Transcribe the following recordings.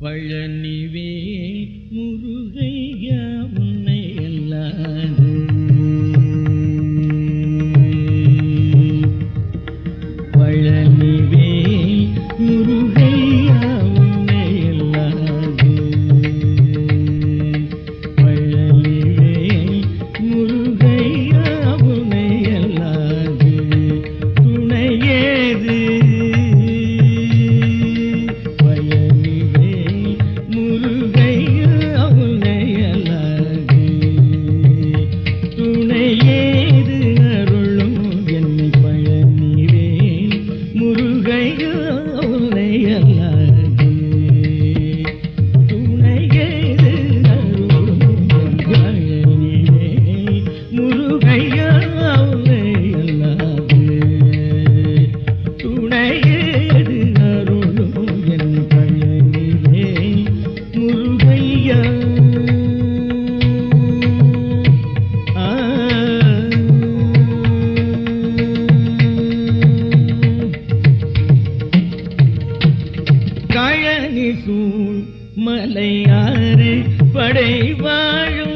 பழனிவே முருகன் மலையாறு படை வாழும்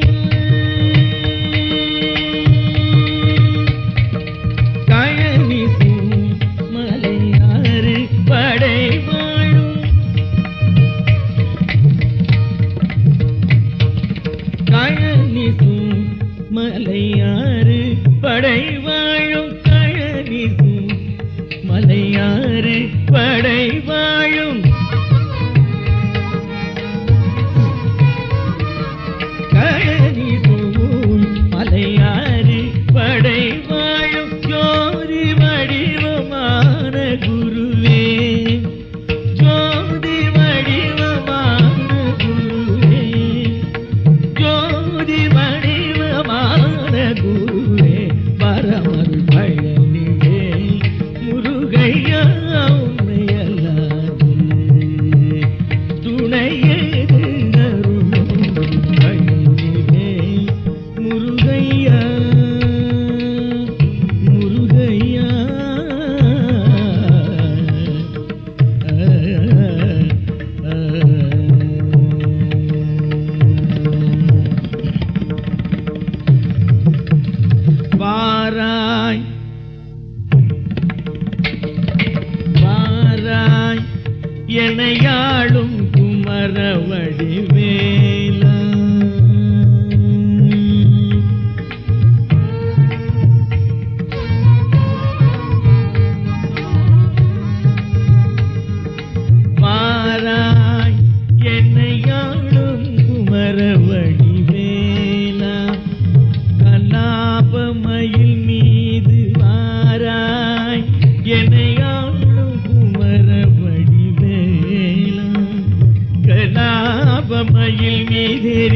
மாலையில் மீதெறிவாராய்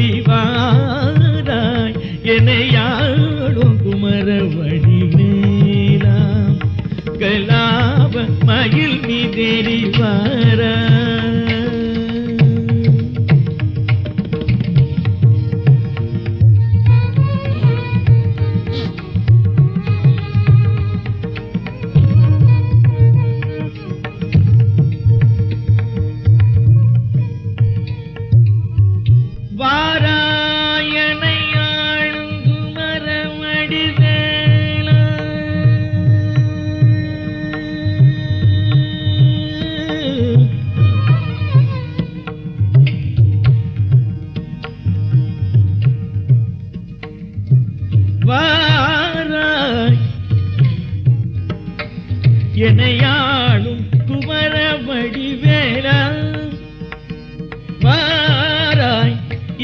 என்னையாடும் குமர வழிநீலாம் கலாப மயில் மீதெறிவாராய்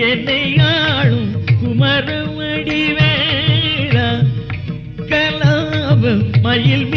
என்னை ஆளும் குமரமடி வேளா கலாபம் மயில்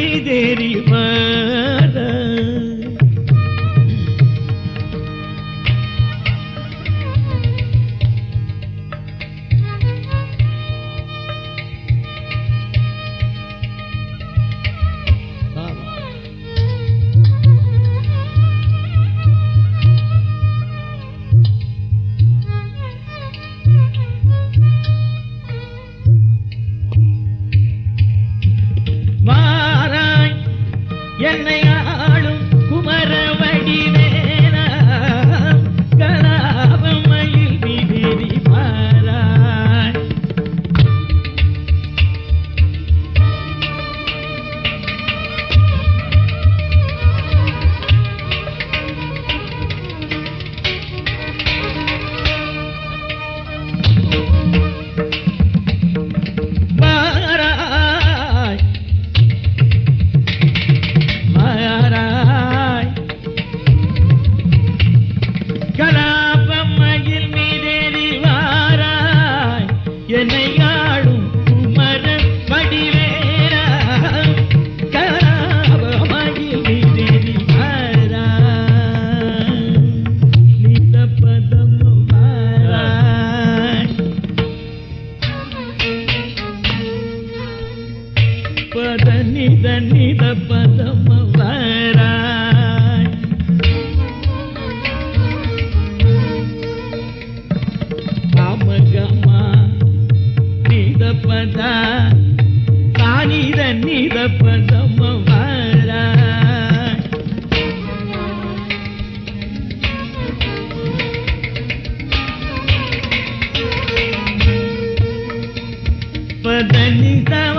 Cala. 你在。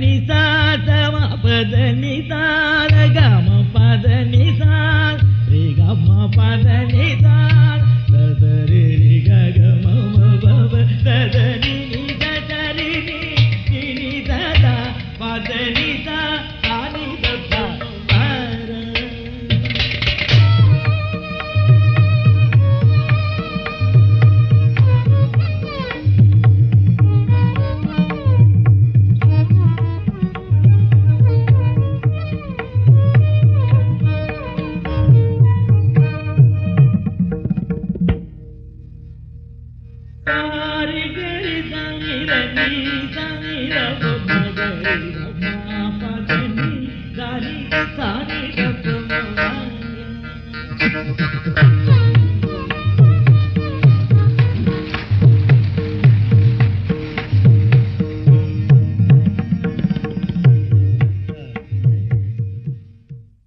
నిసా సమ పద నిసా Thank you.